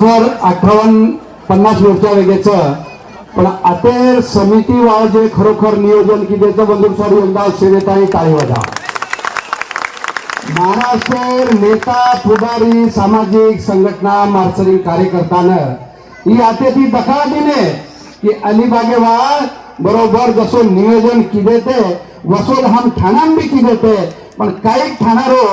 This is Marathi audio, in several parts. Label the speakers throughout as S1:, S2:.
S1: सर अठ्ठावन्न पन्नास वर्षा वेगेचं पण अतेर समिती वाळ जे खरोखर नियोजन की त्याचं बंधू सर यंदा सेवेत आहे टाळीवाजा महाराष्ट्र नेता पुढारी सामाजिक संघटना मार्सरी कार्यकर्त्यानं ही आते ती दखल दिले की अलिबागे वाळ बरोबर जसं नियोजन किदे ते वसोल हम ठाणान बी किदे પણ કાંઈક થનારો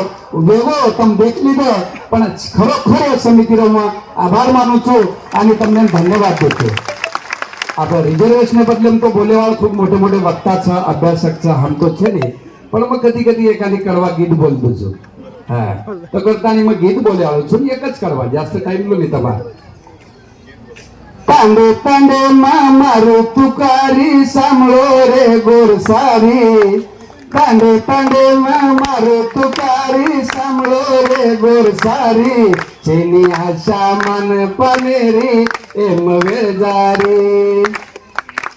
S1: વેગો તમે દેખી લીધો પણ ખરોખર સમિતિનો હું આભાર માનું છું અને તમને ધન્યવાદ દઉં છું આપણે રિઝર્વેશનને બદલે એમ તો બોલેવાળા ખૂબ મોટે મોટે વક્તા છે અભ્યાસક છે આમ તો છે નહીં પણ હું કદી કદી એકાદી કરવા ગીત બોલતો છું હા તો કરતા નહીં ગીત બોલે આવું છું એક જ કરવા જાસ્ત ટાઈમ લો નહીં તમારે तांडे तांडे मा मारू तुकारी सांभळो रे गोर सारी कांदे पांडे मार तुकारी सांभळो रे गोरसारी. चेनी आशा मन पनेरी एम वेजारी.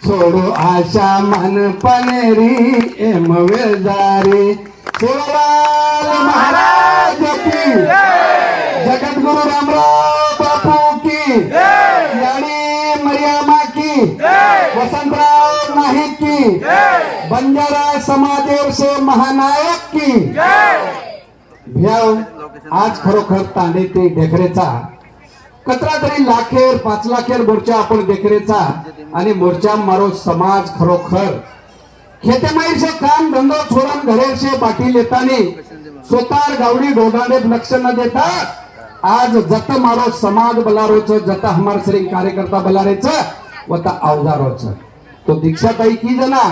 S1: सोडो आशा मन पनेरी एम वेजारी. शिवलाल महाराज! बंजारा समाजेव से महानायक की। आज खरोखर तांडे ते देखरेचा कचरा तरी लाखेर पाच लाखेर मोर्चा आपण देखरेचा आणि मोर्चा मारो समाज खरोखर. खेतेमाईर से काम धंदो छोडून घरेर से बाटी येतानी स्वतः गावडी डोडाने लक्ष न देता आज जत मारो समाज बलारोच जत हमार श्री कार्यकर्ता बलारेच व ता तो दीक्षाताई की जना?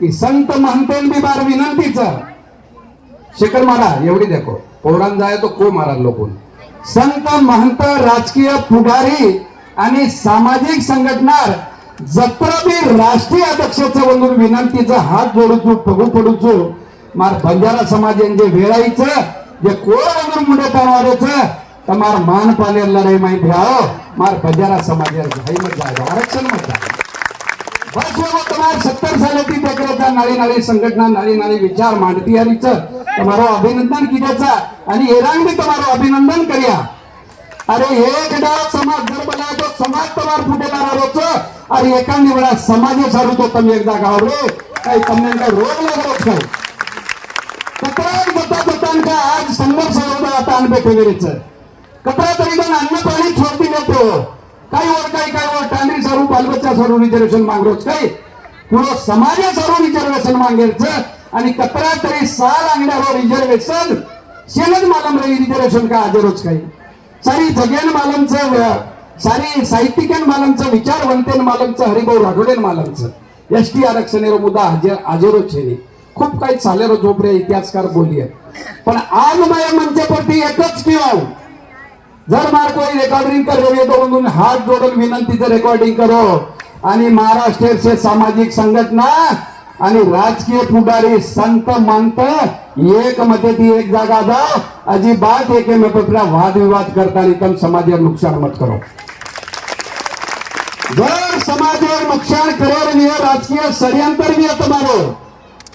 S1: की संत म्हणतो मी बार विनंतीच. शेखर मला एवढी देखो. पौराण जाय तो को मारा लोकून? संत महंत राजकीय पुढारी आणि सामाजिक संघटनार जत्र बी राष्ट्रीय अध्यक्षाचं ಒಂದು विनंतीचा हात जोडूचू पगू पडूचू मार बंजारा समाज यांचे वेळाईचं जे कोण ಒಂದು ಮುಂದೆ पावारेचं तर मार मान पालेला नाही माहिती राहो मार बंजारा समाज आरक्षण म्हणतात વર્ષોમાં તમારા સત્તર સાલેથી પકડતા નારી નારી સંગઠના નારી નારી વિચાર માંડતી આવી છે તમારો અભિનંદન કીધે છે અને હેરાન બી તમારો અભિનંદન કર્યા અરે એક ડાળ સમાજ ઘર બનાવ્યો સમાજ તમાર ફૂટેલા રહ્યો છે અરે એકાંની વડા સમાજે સારું તો તમે એકદા ગાવ રે કઈ તમને કઈ રોગ લાગો છો કતરાક બતા બતાન કા આજ સંઘર્ષ હોતા હતા અનબે કેવી રીતે કતરા તરીકે અન્ય પાણી છોડતી નતો काही वर काही काय वर टांडरी सारू बालबच्चा सारू रिझर्वेशन मागरोच काही पुढं समाज सारू रिझर्वेशन मागेरच आणि कपडा तरी साल अंगड्यावर रिझर्वेशन शेनच मालम रे रिझर्वेशन का हजरोच काही सारी जगेन मालमचं सारी साहित्यिकन मालमचं विचारवंतेन मालमचं हरिभाऊ राठोडेन मालमचं. एस टी आरक्षण मुद्दा हजर हजेरोच छेनी खूप काही चालेरो झोपरे इतिहासकार बोलिये पण आज माझ्या मंचावरती एकच किंवा जर मार कोई रेकॉर्डिंग कर रहे तो म्हणून हात जोडून विनंतीचं रेकॉर्डिंग करो. आणि महाराष्ट्र सामाजिक संघटना आणि राजकीय पुढारी संत मंत एक मध्ये ती एक जागा जा अजिबात एकमेकांना वादविवाद करताना तम समाजावर नुकसान मत करो. जर समाजावर नुकसान करेल मी राजकीय षडयंत्र मी आता मारो.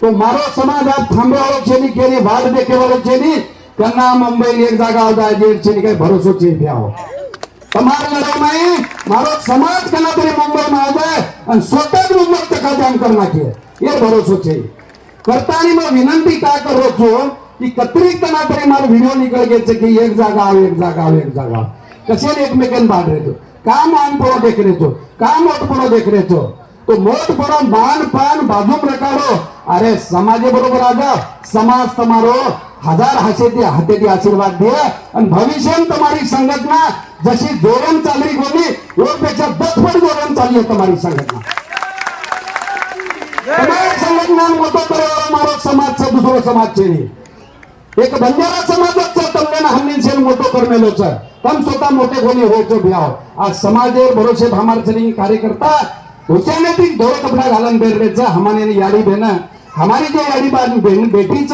S1: तो मारो समाज आज थांबवारो केली वाद देखेवारो छेनी त्यांना મુંબઈ એક જાગા આવતા દે છે કઈ ભરોસો છે આવો તમારા લડાઈમાં મારો સમાજ કના તરી મુંબઈમાં આવે અને સ્વતઃ જ મુંબઈ તકાદાન કરી નાખીએ એ ભરોસો છે કરતાની માં વિનંતી છો की कत्रिक तरी मला व्हिडिओ निकळ घ्यायचे की एक जागा एक जागा एक जागा कशाने एकमेकांना भांड रेतो का मानपुरो देख रेतो का मोठपुरो देख रेतो तो? मोठपुरो मान पान बाजू प्रकारो अरे समाजे बरोबर आजा समाज समारोह हजार हासेती हातेती आशीर्वाद दे आणि भविष्य તમારી संघटना जशी जोरण चालली कोणी पेक्षा दसपट जोरण चालली आहे તમારી संघटना તમારી સંઘટના મોટો કર્યો મારો સમાજ છે દુસરો સમાજ છે નહીં એક બંજારા સમાજ જ છે તમને હમની છે મોટો કરમેલો છે તમ स्वतः मोठे कोणी व्हायचो भ्याव आज समाजे भरोसे भामार सरी कार्यकर्ता हुशाने ती धोर कपडा घालून बेरवेचा हमाने याडी बेन हमारी जे याडी बाजू बेन बेटीच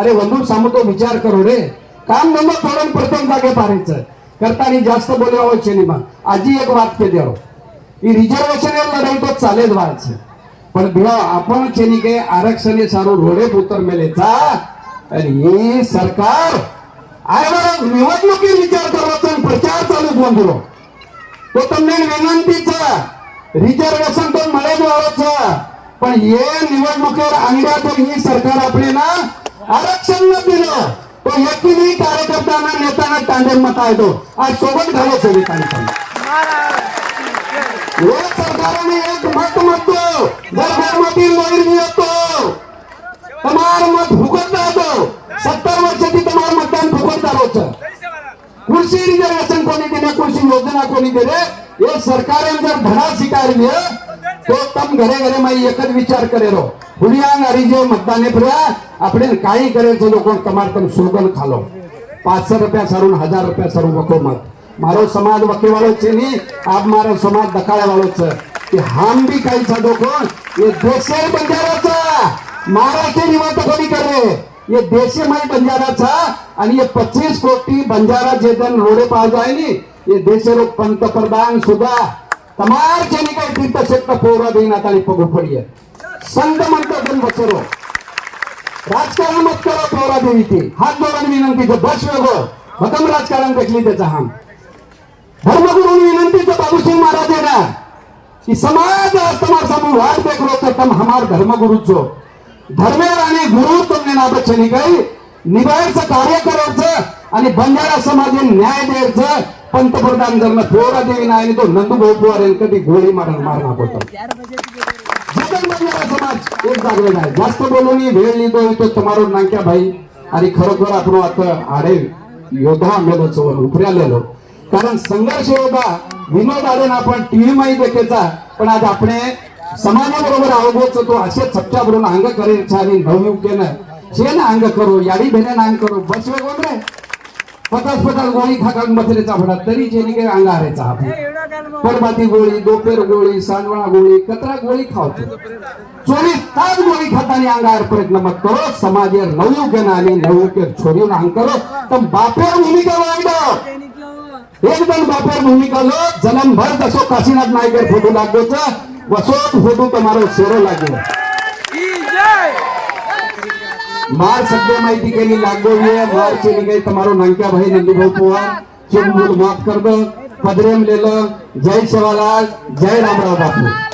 S1: अरे वंदूर तो विचार करू रे. काम नंबर सोडून प्रथम जागे पारायचं करताना जास्त बोलावं सिनेमा. आजी एक वाक्य द्यावं. ही रिझर्वेशन लढाई तो चालेल व्हायचं पण भिडा आपण चेनी काही आरक्षण सारू रोडे उतर मेलेचा आणि हे सरकार आय बरं निवडणुकी विचार करवाचा प्रचार चालूच बंधुलो तो तमने विनंतीचा. रिझर्वेशन तो मला वाढायचा पण हे निवडणुकीवर आणल्या तर ही सरकार आपली ना आरक्षण न दिलं तो यकीनही कार्यकर्त्यांना नेताना तांडेल मत आहे तो आज सोबत घालो सगळे कार्यक्रम सरकारने एक मत म्हणतो जर बहुमती मोहीर મત ભૂગતતા હતો સત્તર વર્ષથી તમારું મતદાન ભૂગતતા દે કૃષિ યોજના કોની દે એ સરકારે અંદર સ્વીકારી તમ ઘરે ઘરે માં એક જ વિચાર કરેલો હુલિયાન હરીજે મતદાને ફર્યા આપણે કાંઈ કરે છે લોકો તમારે તમે સોગન ખાલો પાંચસો રૂપિયા સારું હજાર રૂપિયા સારું વખો મત મારો સમાજ વકીવાળો છે નહીં આપ મારો સમાજ દખાડાવાળો છે કે હામ બી કાંઈ સાધો કોણ એ દેશે બંધારો છે મારાથી નિવાંત કોની કરે ये देशी माई बंजारा था आणि हे पच्चीस कोटी बंजारा जे जण रोडे पाहा जायनी हे देशे लोक पंतप्रधान सुद्धा તમાર તીર્થક્ષેત્ર પૌરાધીના તારી પગ ઉપડીએ संध મંત્ર બંધ बच्चरो राजकारण मत करा पौरादेवीची हात जोडाने विनंती में हो मतलब राजकारण भेटली त्याचा हा धर्मगुरून विनंती तर बाबूसिंह महाराज मारा देना कि समाज और तमार समूह हाथ देख रो तो तम हमार धर्मगुरु जो धर्मेरानी गुरु तुमने ना बच्चे निकाई निभाए निभायचं कार्य करायचं आणि बंजारा समाज न्याय द्यायचं पंतप्रधान जर थोडा देवी नाही तो नंदू पवार यांना कधी गोळी मार मारणार होता जगन बंजारा समाज एक जागले नाही जास्त बोलून वेळ लिहितो तो तुम्हाला नांक्या भाई आणि खरोखर आपण आता आरे योद्धा आंबेलो चवन कारण संघर्ष योद्धा विनोद आले आपण टीव्ही माही देखेचा. पण आज आपण समाजाबरोबर आवडोच तो असे चपच्या भरून अंग करेन छान नवयुग केलं हे अंग करू याडी भेने अंग करू बस वेगवेगळे पचास पचास गोळी खाकान मथले चापडात तरी जेणे काही अंगार आहे चाप परमाती गोळी गोपेर गोळी सांडवळा गोळी कचरा गोळी खावतो. चोवीस तास गोळी खाताना अंगार प्रयत्न मत करो समाजे नवयुग नाने नवयुग छोरी अंग करो. तर बापेर भूमिका वाढलो एकदम बापेर भूमिका लो जलम भर दसो काशीनाथ नायकर फोटो लागो वसो फोटो तुम्हारो सेरो लागो માર સભ્ય માહિતી કેની લાગો છે માર ચેલી ગઈ તમારો નાંક્યા ભાઈ નંદુભાઈ પવાર ચુમબુલ માફ કર દો પદરેમ લેલો જય સેવાલાલ જય રામરાવ બાપુ